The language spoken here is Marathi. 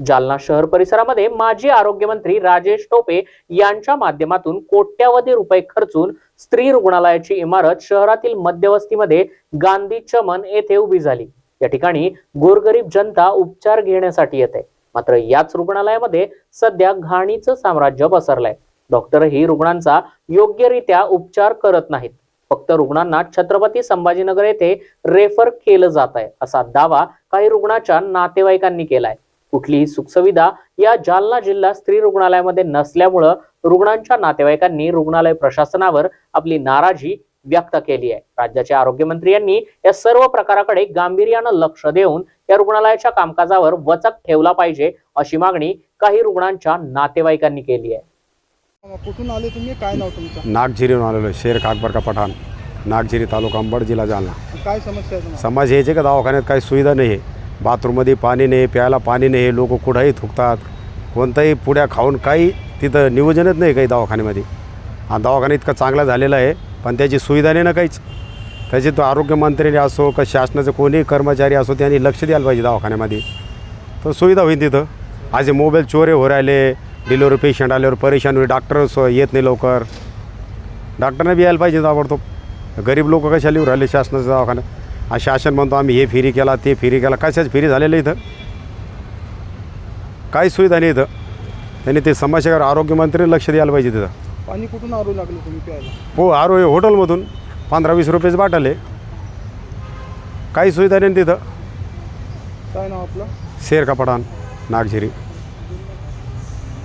जालना शहर परिसरामध्ये माजी आरोग्यमंत्री राजेश टोपे यांच्या माध्यमातून कोट्यावधी रुपये खर्चून स्त्री रुग्णालयाची इमारत शहरातील मध्यवस्तीमध्ये गांधी चमन येथे उभी झाली. या ठिकाणी गोरगरीब जनता उपचार घेण्यासाठी येते. मात्र याच रुग्णालयामध्ये सध्या घाणीचं साम्राज्य पसरलंय. डॉक्टरही रुग्णांचा योग्यरित्या उपचार करत नाहीत. फक्त रुग्णांना छत्रपती संभाजीनगर येथे रेफर केलं जात आहे असा दावा काही रुग्णाच्या नातेवाईकांनी केलाय. कुठलीही सुखसुविधा या जालना जिल्हा स्त्री रुग्णालयामध्ये नसल्यामुळं रुग्णांच्या नातेवाईकांनी रुग्णालय प्रशासनावर आपली नाराजी व्यक्त केली आहे. राज्याचे आरोग्यमंत्री यांनी या सर्व प्रकाराकडे गांभीर्यानं लक्ष देऊन या रुग्णालयाच्या कामकाजावर वचक ठेवला पाहिजे अशी मागणी काही रुग्णांच्या नातेवाईकांनी केली आहे. कुठून आले तुम्ही? काय नाव तुमचं? नागझिरीहून आलेलो आहे शेर अकबर का पठाण नागझिरी तालुका अंबड जिल्हा जालना. काय समस्या समाज यायचे का दवाखान्यात काही सुविधा नाही आहे बाथरूममध्ये पाणी नाही प्यायला पाणी नाही लोक कुठंही थुकतात. कोणताही पुड्या खाऊन काही तिथं नियोजनच नाही काही दवाखान्यामध्ये. हा दवाखाना इतका चांगला झालेला आहे पण त्याची सुविधा नाही ना काहीच. त्याचे तो आरोग्यमंत्र्यांनी असो का शासनाचे कोणीही कर्मचारी असो त्यांनी लक्ष द्यायला पाहिजे दवाखान्यामध्ये. तर सुविधा होईल तिथं. आज मोबाईल चोरे हो राहिले डिलिव्हरी पेशंट आल्यावर परेशान होईल डॉक्टर येत नाही लवकर. डॉक्टरने बी यायला पाहिजे ताबडतोब. गरीब लोक कशा लिहून राहिले शासनाच्या दवाखान्यात शासन म्हणतो आम्ही हे फेरी केला ते फेरी केला. कशाच फेरी झालेलं इथं? काही सुविधा नाही इथं. त्यांनी ते समस्यावर आरोग्यमंत्री लक्ष द्यायला पाहिजे तिथं. पाणी कुठून आणू लागले तुम्ही प्यायला? हो आरो हॉटेलमधून. पंधरा वीस रुपयाची बाटल आहे. काही सुविधा नाही तिथं. काय नाव आपलं? शेर का पठाण नागझिरी.